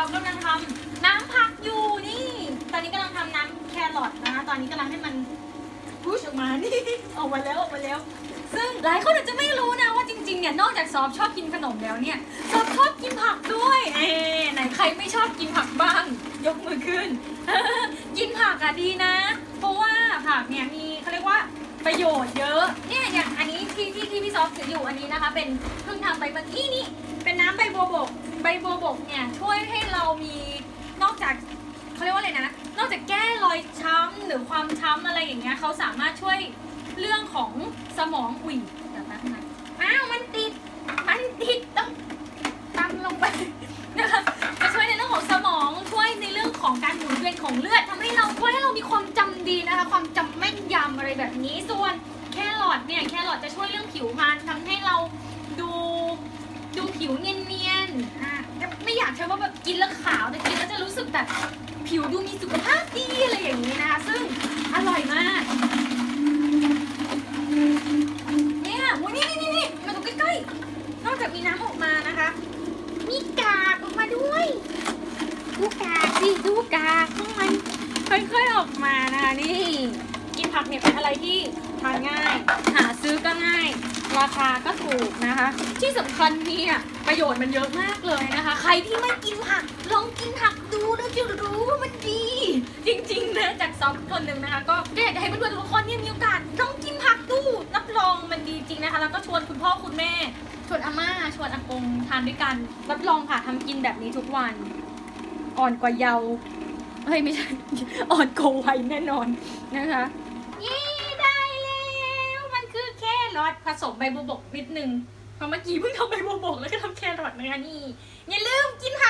อฟกำลังทำน้ำผักอยู่นี่ ตอนนี้กำลังทำน้ำแครอทนะคะตอนนี้กำลังให้มันพุชออกมานี่ ออกมาแล้วออกมาแล้ว ซึ่งหลายคนอาจจะไม่รู้นะว่าจริงๆเนี่ยนอกจากซอฟชอบกินขนมแล้วเนี่ยซอฟชอบกินผักด้วยเอ๊ไหนใครไม่ชอบกินผักบ้าง ยกมือขึ้น กินผักอะดีนะ เพราะว่าผักเนี่ยมีเขาเรียกว่าประโยชน์เยอะเนี่ยอย่างอันนี้ที่ที่ที่พี่ซอฟถืออยู่อันนี้นะคะ เป็นเพิ่งทำไปเมื่อกี้นี่เป็นน้ำใบบัวบก ใบบัวบกเนี่ยช่วยให้ มีนอกจากเขาเรียกว่าอะไรนะ นอกจากแก้รอยช้ำหรือความช้ำอะไรอย่างเงี้ยเขาสามารถช่วยเรื่องของสมองอุ่ยเดี๋ยวแป๊บนะอ้าวมันติดมันติดต้องตำลงไปนะคะจะช่วยในเรื่องของสมองช่วยในเรื่องของการหมุนเวียนของเลือดทำให้เราช่วยให้เรามีความจำดีนะคะ ความจำแม่นยำอะไรแบบนี้ส่วนแครอทเนี่ยแครอทจะช่วยเรื่องผิวพรรณทำให้เราดูดูผิวเนียนๆอะไม่อยา กินแล้วขาวแต่กินแล้วจะรู้สึกแบบผิวดูมีสุขภาพดีอะไรอย่างนี้นะคะ ซึ่งอร่อยมาก เนี่ยโอ้นี่นี่นี่มาดูใกล้ๆ นอกจากมีน้ำออกมานะคะ มีกากออกมาด้วย ดูกากสิดูกากข้างมันค่อยๆออกมานะคะนี่ กินผักเนี่ยเป็นอะไรที่ทานง่าย หา ราคาก็ถูกนะคะ ที่สำคัญเนี่ยประโยชน์มันเยอะมากเลยนะคะ ใครที่ไม่กินผักลองกินผักดูแล้วจะรู้ว่ามันดี จริงๆนะจากซอฟคนหนึ่งนะคะ ก็อยากจะให้เพื่อนๆทุกคนเนี่ยมีโอกาสลองกินผักดูรับรองมันดีจริงนะคะ แล้วก็ชวนคุณพ่อคุณแม่ ชวนอาม่าชวนอากงทานด้วยกันรับรองค่ะทำกินแบบนี้ทุกวัน อ่อนกว่าเยาว์เฮ้ยไม่ใช่อ่อนกว่าวัยแน่นอนนะคะ เย้ รอทผสมใบบัวบกนิดนึงเพราะเมื่อกี้เพิ่งทำใบบัวบกแล้วก็ทำแครอทนะคะนี่อย่าลืมกินผัก